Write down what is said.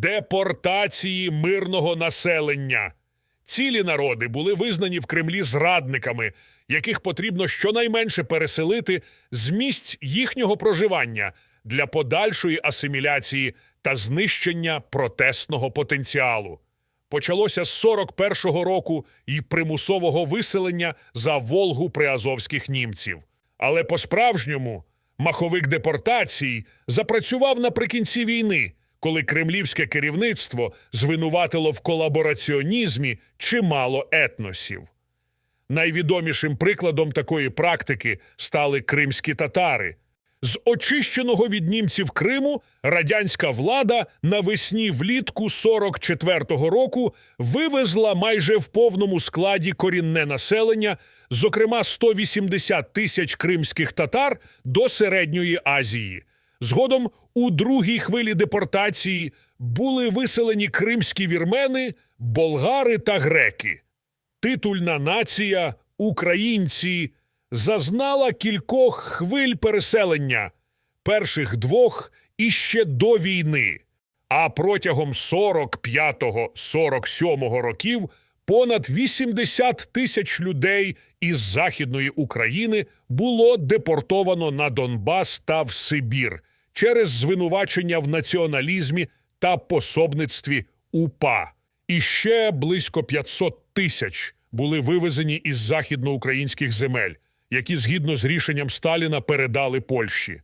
депортації мирного населення. Цілі народи були визнані в Кремлі зрадниками, яких потрібно щонайменше переселити з місць їхнього проживання для подальшої асиміляції та знищення протестного потенціалу. Почалося з 41-го року і примусового виселення за Волгу приазовських німців. Але по-справжньому маховик депортацій запрацював наприкінці війни, коли кремлівське керівництво звинуватило в колабораціонізмі чимало етносів. Найвідомішим прикладом такої практики стали кримські татари. З очищеного від німців Криму радянська влада навесні влітку 44-го року вивезла майже в повному складі корінне населення, зокрема 180 тисяч кримських татар до Середньої Азії. Згодом у другій хвилі депортації були виселені кримські вірмени, болгари та греки. Титульна нація, українці, зазнала кількох хвиль переселення, перших двох іще до війни. А протягом 45-47 років понад 80 тисяч людей із Західної України було депортовано на Донбас та в Сибір через звинувачення в націоналізмі та пособництві УПА. І ще близько 500 тисяч були вивезені із західноукраїнських земель, які згідно з рішенням Сталіна передали Польщі.